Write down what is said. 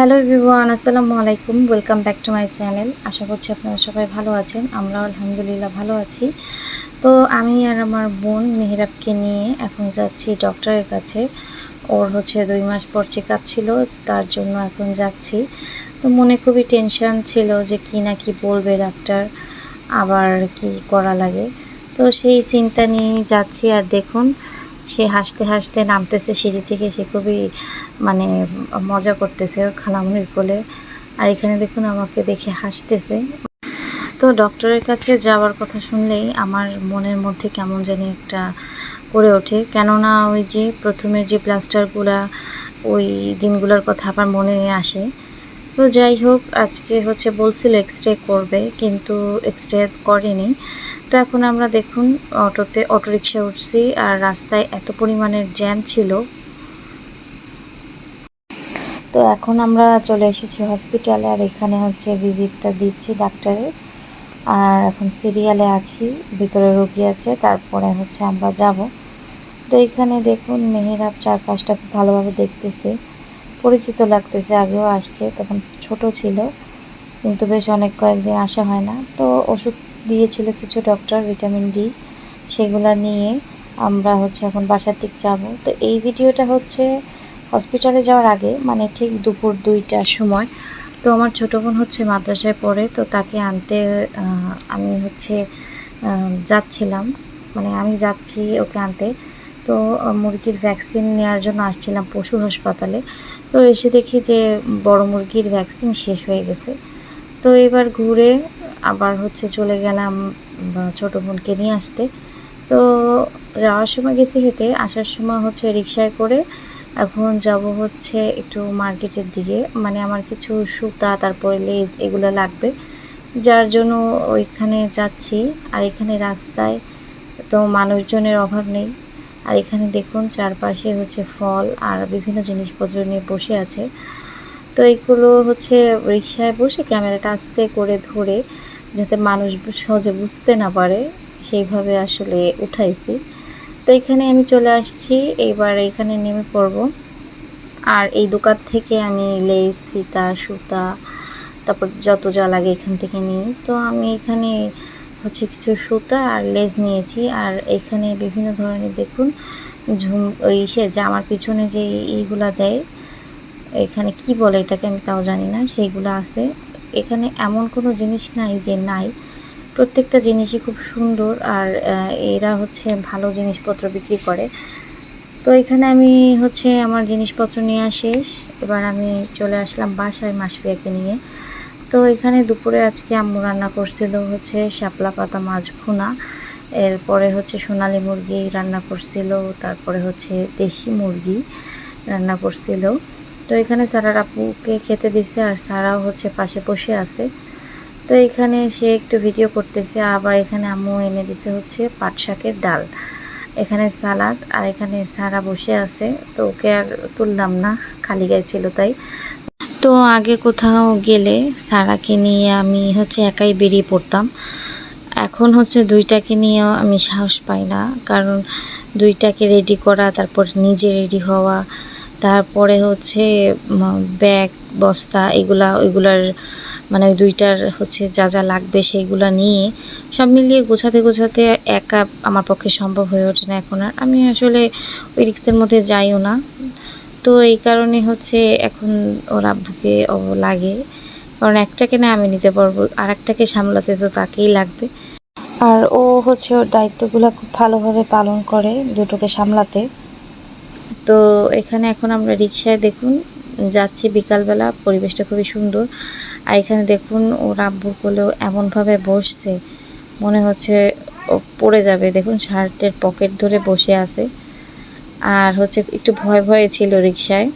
Hello everyone আসসালামু আলাইকুম welcome back to my channel আশা করছি আপনারা সবাই ভালো আছেন আমরা আলহামদুলিল্লাহ ভালো আছি। তো আমি আর আমার বোন মেহরাবকে নিয়ে এখন যাচ্ছি ডক্টরের কাছে। ওর হচ্ছে দুই মাস পর চেক ছিল, তার জন্য এখন যাচ্ছি। তো মনে খুবই টেনশন ছিল যে কি না কি বলবে ডাক্তার আবার কি করা লাগে। তো সেই চিন্তা নিয়েই যাচ্ছি আর দেখুন সে হাসতে হাসতে নামতেছে সিঁড়ি থেকে, সে খুবই মানে মজা করতেছে ওর খালামুনির কোলে। আর এখানে দেখুন আমাকে দেখে হাসতেছে। তো ডক্টরের কাছে যাওয়ার কথা শুনলেই আমার মনের মধ্যে কেমন জানি একটা করে ওঠে। কেননা ওই যে প্রথমে যে প্লাস্টারগুলা, ওই দিনগুলোর কথা আবার মনে আসে। তো যাই হোক, আজকে হচ্ছে বলছিল এক্স রে করবে, কিন্তু এক্স রে করেনি। তো এখন আমরা দেখুন, অটোতে অটো রিক্সা উঠছি আর রাস্তায় এত পরিমাণের জ্যাম ছিল। তো এখন আমরা চলে এসেছি হসপিটালে আর এখানে হচ্ছে ভিজিটটা দিচ্ছি ডাক্তারের। আর এখন সিরিয়ালে আছি, ভিতরে রোগী আছে, তারপরে হচ্ছে আমরা যাব। তো এখানে দেখুন, মেহেরাব চারপাশটা খুব ভালোভাবে দেখতেছে। পরিচিত লাগতেছে, আগেও আসছে, তখন ছোট ছিল, কিন্তু বেশ অনেক কয়েকদিন আসা হয় না। তো ওষুধ দিয়েছিল কিছু ডক্টর, ভিটামিন ডি, সেগুলা নিয়ে আমরা হচ্ছে এখন বাসার দিক যাব। তো এই ভিডিওটা হচ্ছে হসপিটালে যাওয়ার আগে মানে ঠিক দুপুর দুইটার সময়। তো আমার ছোটো বোন হচ্ছে মাদ্রাসায় পড়ে, তো তাকে আনতে আমি হচ্ছে যাচ্ছিলাম। মানে আমি যাচ্ছি ওকে আনতে। তো মুরগির ভ্যাকসিন নেওয়ার জন্য আসছিলাম পশু হাসপাতালে। তো এসে দেখি যে বড় মুরগির ভ্যাকসিন শেষ হয়ে গেছে। তো এবার ঘুরে আবার হচ্ছে চলে গেলাম ছোটো বোনকে নিয়ে আসতে। তো যাওয়ার সময় গেছি হেঁটে, আসার সময় হচ্ছে রিক্সায় করে এখন যাব হচ্ছে একটু মার্কেটের দিকে। মানে আমার কিছু সুতা, তারপরে লেজ এগুলো লাগবে। যার জন্য ওইখানে যাচ্ছি। আর এখানে রাস্তায় তো মানুষজনের অভাব নেই। আর এখানে দেখুন চারপাশে হচ্ছে ফল আর বিভিন্ন জিনিসপত্র নিয়ে বসে আছে। তো এইগুলো হচ্ছে রিক্সায় বসে ক্যামেরাটা আস্তে করে ধরে যাতে মানুষ সহজে বুঝতে না পারে, সেইভাবে আসলে উঠাইছি। তো এখানে আমি চলে আসছি এইবার এখানে নেমে পড়ব। আর এই দোকান থেকে আমি লেস, ফিতা, সুতা, তারপর যত যা লাগে এখান থেকে নিই। তো আমি এখানে হচ্ছে কিছু সুতা আর লেজ নিয়েছি। আর এখানে বিভিন্ন ধরনের দেখুন ঝুম, ওই সে জামার পিছনে যে ইগুলা দেয়, এখানে কি বলে এটাকে আমি তাও জানি না, সেইগুলো আছে। এখানে এমন কোনো জিনিস নাই যে নাই। প্রত্যেকটা জিনিসই খুব সুন্দর আর এরা হচ্ছে ভালো জিনিসপত্র বিক্রি করে। তো এখানে আমি হচ্ছে আমার জিনিসপত্র নেওয়া শেষ। এবার আমি চলে আসলাম বাসায় মাসপিয়াকে নিয়ে। তো এখানে দুপুরে আজকে আম্মু রান্না করছিল হচ্ছে শাপলা পাতা মাছ ভুনা। এরপরে হচ্ছে সোনালি মুরগি রান্না করছিল, তারপরে হচ্ছে দেশি মুরগি রান্না করছিল। তো এখানে সারার আপুকে খেতে দিছে আর সারাও হচ্ছে পাশে বসে আছে। তো এখানে সে একটু ভিডিও করতেছে, আবার এখানে আম্মু এনে দিছে হচ্ছে পাট শাকের ডাল। এখানে সালাদ আর এখানে সারা বসে আছে, তো ওকে আর তুললাম না, খালি গায়ে ছিল তাই। তো আগে কোথাও গেলে সারাকে নিয়ে আমি হচ্ছে একাই বেরিয়ে পড়তাম। এখন হচ্ছে দুইটাকে নিয়েও আমি সাহস পাই না, কারণ দুইটাকে রেডি করা, তারপর নিজে রেডি হওয়া, তারপরে হচ্ছে ব্যাগ বস্তা, এগুলা, ওইগুলার মানে ওই দুইটার হচ্ছে যা যা লাগবে সেইগুলো নিয়ে সব মিলিয়ে গোছাতে গোছাতে একা আমার পক্ষে সম্ভব হয়ে ওঠে না এখন আর। আমি আসলে ওই রিক্সের মধ্যে যাইও না। তো এই কারণে হচ্ছে এখন ওর আব্বুকে লাগে। কারণ একটাকে না আমি নিতে পারব আর একটাকে সামলাতে তো তাকেই লাগবে। আর ও হচ্ছে ওর দায়িত্বগুলো খুব ভালোভাবে পালন করে দুটোকে সামলাতে। তো এখানে এখন আমরা রিক্সায় দেখুন যাচ্ছি বিকালবেলা পরিবেশটা খুবই সুন্দর। আর এখানে দেখুন ওর আব্বুর কোলেও এমনভাবে বসছে মনে হচ্ছে ও পড়ে যাবে। দেখুন শার্টের পকেট ধরে বসে আছে। আর হচ্ছে একটু ভয় ভয়ে ছিল রিক্সায়